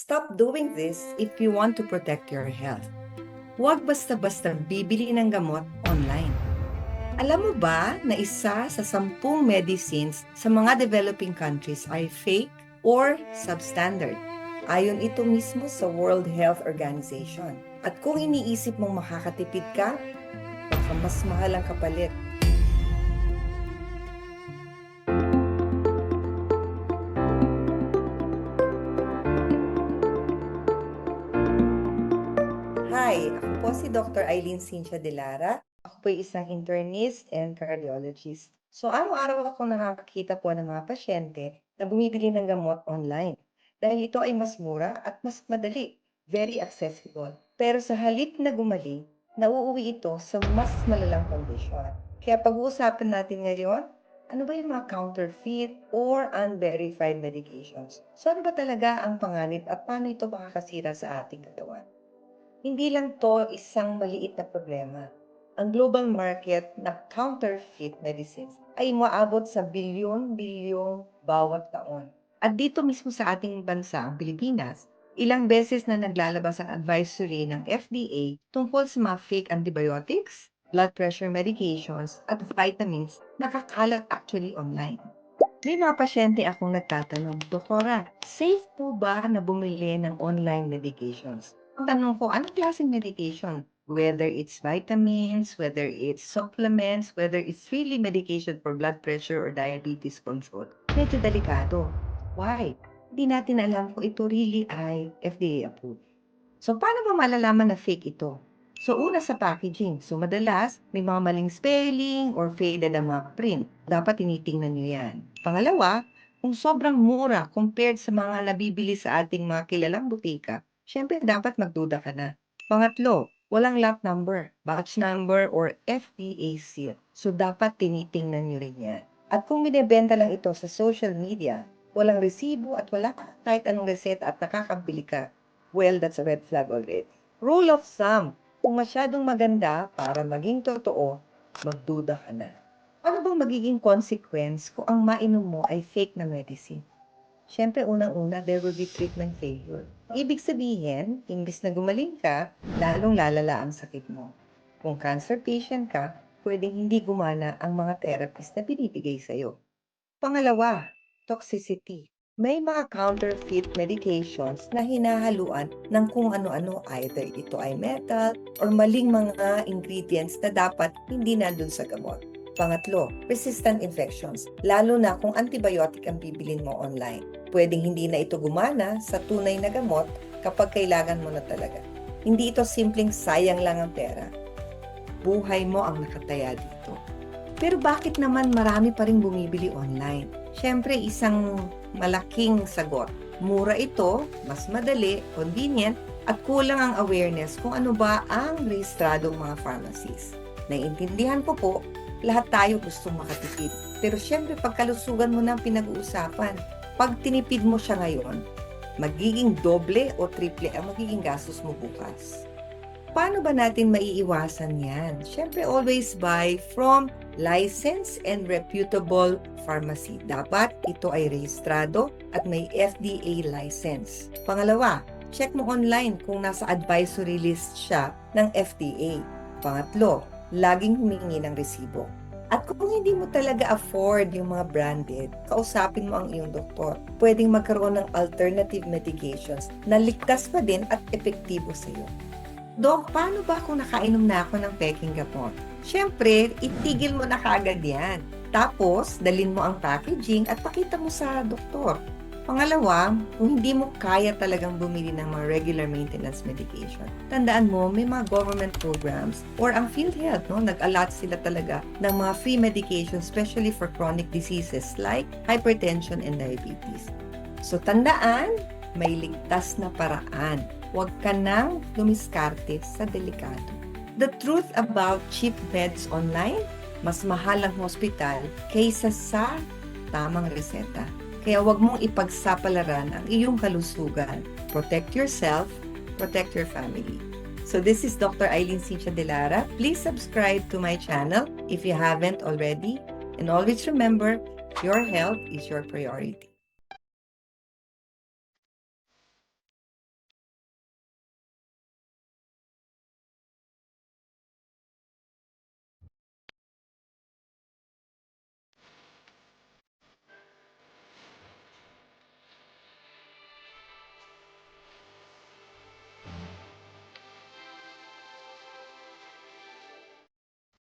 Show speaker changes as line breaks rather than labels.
Stop doing this if you want to protect your health. Huwag basta-basta bibili ng gamot online. Alam mo ba na isa sa sampung medicines sa mga developing countries ay fake or substandard? Ayon ito mismo sa World Health Organization. At kung iniisip mong makakatipid ka, baka mas mahal ang kapalit. Hi, ako po si Dr. Eileen Cynthia De Lara. Ako po ay isang internist and cardiologist. So, araw-araw ako nakakakita po ng mga pasyente na bumibili ng gamot online. Dahil ito ay mas mura at mas madali. Very accessible. Pero sa halip na gumaling, nauuwi ito sa mas malalang kondisyon. Kaya pag-uusapan natin ngayon, ano ba yung mga counterfeit or unverified medications? So ano ba talaga ang panganib at paano ito makakasira sa ating katawan? Hindi lang to isang maliit na problema. Ang global market na counterfeit medicines ay umaabot sa bilyon-bilyong bawat taon. At dito mismo sa ating bansa, ang Pilipinas, ilang beses na naglalabas ang advisory ng FDA tungkol sa mga fake antibiotics, blood pressure medications, at vitamins na kakalat actually online. May mga pasyente akong nagtatanong, Doktora, safe po ba na bumili ng online medications? Tanong ko, anong klaseng medication? Whether it's vitamins, whether it's supplements, whether it's really medication for blood pressure or diabetes control. Medyo delikado. Why? Hindi natin alam kung ito really ay FDA approved. So, paano ba malalaman na fake ito? So, una sa packaging. So, madalas, may mga maling spelling or faded ang mga print. Dapat tinitingnan nyo yan. Pangalawa, kung sobrang mura compared sa mga nabibili sa ating mga kilalang butika, syempre dapat magduda ka na. Pangatlo, walang lot number, batch number, or FDA seal. So, dapat tinitingnan nyo rin yan. At kung binibenta lang ito sa social media, walang resibo at wala ka kahit anong reseta at nakakabili ka, well, that's a red flag already. Rule of thumb, kung masyadong maganda para maging totoo, magduda ka na. Ano bang magiging consequence kung ang mainom mo ay fake na medicine? Siyempre, unang-una, there will be treatment failure. Ibig sabihin, imbis na gumaling ka, lalong lalala ang sakit mo. Kung cancer patient ka, pwedeng hindi gumana ang mga therapist na binibigay sa'yo. Pangalawa, toxicity. May mga counterfeit medications na hinahaluan ng kung ano-ano either ito ay metal or maling mga ingredients na dapat hindi nandun sa gamot. Pangatlo, resistant infections, lalo na kung antibiotic ang bibilin mo online. Pwedeng hindi na ito gumana sa tunay na gamot kapag kailangan mo na talaga. Hindi ito simpleng sayang lang ang pera. Buhay mo ang nakataya dito. Pero bakit naman marami pa rin bumibili online? Siyempre, isang malaking sagot. Mura ito, mas madali, convenient, at kulang ang awareness kung ano ba ang rehistradong mga pharmacies. Naiintindihan ko po, lahat tayo gustong makatipid. Pero siyempre, pagkalusugan mo ng pinag-uusapan, pag tinipid mo siya ngayon, magiging doble o triple ang magiging gastos mo bukas. Paano ba natin maiiwasan yan? Siyempre, always buy from licensed and reputable pharmacy. Dapat ito ay rehistrado at may FDA license. Pangalawa, check mo online kung nasa advisory list siya ng FDA. Pangatlo, laging humingi ng resibo. At kung hindi mo talaga afford yung mga branded, kausapin mo ang iyong doktor. Pwedeng magkaroon ng alternative medications na ligtas pa din at epektibo sa iyo. Dok, paano ba kung nakainom na ako ng peking gamot? Siyempre, itigil mo na kaagad yan. Tapos, dalin mo ang packaging at pakita mo sa doktor. Pangalawa, kung hindi mo kaya talagang bumili ng mga regular maintenance medication, tandaan mo, may mga government programs or ang PhilHealth, no, nag-allot sila talaga ng mga free medication, especially for chronic diseases like hypertension and diabetes. So, tandaan, may ligtas na paraan. Huwag ka nang lumiskarte sa delikado. The truth about cheap meds online, mas mahal ang hospital kaysa sa tamang reseta. Kaya huwag mong ipagsapalaran ang iyong kalusugan. Protect yourself, protect your family. So this is Dr. Eileen Cynthia De Lara. Please subscribe to my channel if you haven't already. And always remember, your health is your priority.